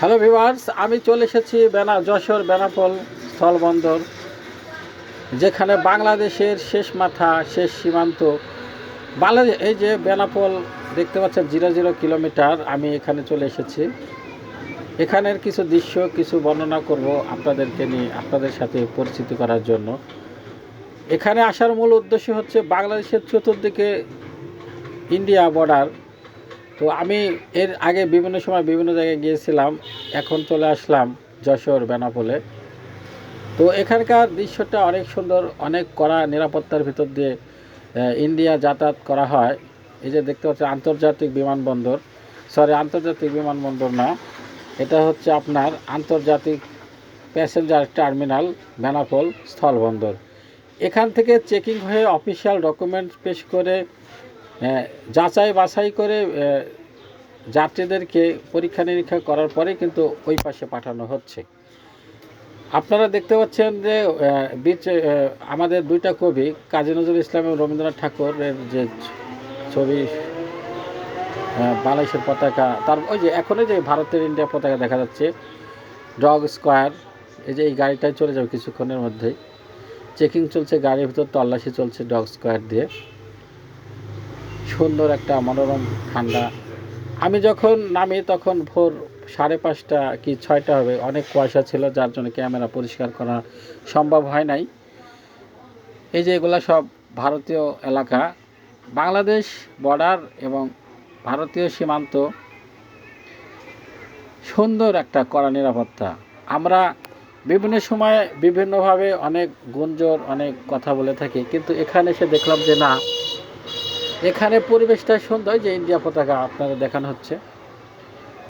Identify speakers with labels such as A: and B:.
A: Hello viewers আমি চলে এসেছি বেনা, যশোর বেনাপোল স্থলবন্দর, যেখানে বাংলাদেশের শেষ মাথা, শেষ সীমান্ত, বাংলাদেশ এই যে বেনাপোল দেখতে পাচ্ছেন, জিরো জিরো কিলোমিটার, আমি এখানে চলে এসেছি। এখানের কিছু দৃশ্য, কিছু বর্ণনা করব আপনাদেরকে নিয়ে, আপনাদের সাথে পরিচিত করার জন্য। এখানে আসার মূল উদ্দেশ্য হচ্ছে বাংলাদেশের চতুর্দিকে ইন্ডিয়া বর্ডার। তো আমি এর আগে বিভিন্ন সময় বিভিন্ন জায়গায় গিয়েছিলাম, এখন চলে আসলাম যশোর, বেনাপোলে। তো এখানকার দৃশ্যটা অনেক সুন্দর, অনেক কড়া নিরাপত্তার ভিতর দিয়ে ইন্ডিয়া যাতায়াত করা হয়। এই যে দেখতে পাচ্ছেন, আন্তর্জাতিক বিমানবন্দর। সরি আন্তর্জাতিক বিমানবন্দর না, এটা হচ্ছে আপনার আন্তর্জাতিক প্যাসেঞ্জার টার্মিনাল বেনাপোল স্থলবন্দর। এখান থেকে চেকিং হয়ে অফিসিয়াল ডকুমেন্টস পেশ করে যাচাই বাছাই করে যাত্রীদেরকে পরীক্ষা নিরীক্ষা করার পরে কিন্তু ওই পাশে পাঠানো হচ্ছে। আপনারা দেখতে পাচ্ছেন যে বিচ আমাদের দুইটা কবি, কাজী নজরুল ইসলাম এবং রবীন্দ্রনাথ ঠাকুরের যে ছবি বাংলাদেশের পতাকা, তার ওই যে এখনই যে ভারতের ইন্ডিয়া পতাকা দেখা যাচ্ছে, ডগ স্কোয়ার, এই যে এই গাড়িটাই চলে যাবে কিছুক্ষণের মধ্যেই। চেকিং চলছে, গাড়ির ভিতর তল্লাশি চলছে ডগ স্কোয়ার দিয়ে। সুন্দর একটা মনোরম ঠান্ডা। আমি যখন নামি তখন ভোর সাড়ে পাঁচটা কি ছয়টা হবে, অনেক কুয়াশা ছিল, যার জন্য ক্যামেরা পরিষ্কার করা সম্ভব হয় নাই। এই যে এগুলা সব ভারতীয় এলাকা, বাংলাদেশ বর্ডার এবং ভারতীয় সীমান্ত সুন্দর একটা কড়া নিরাপত্তা। আমরা বিভিন্ন সময় বিভিন্নভাবে অনেক গুঞ্জর, অনেক কথা বলে থাকি, কিন্তু এখানে এসে দেখলাম যে না এখানে পরিবেশটা সুন্দর যে ইন্ডিয়া পতাকা আপনাদের দেখানো হচ্ছে।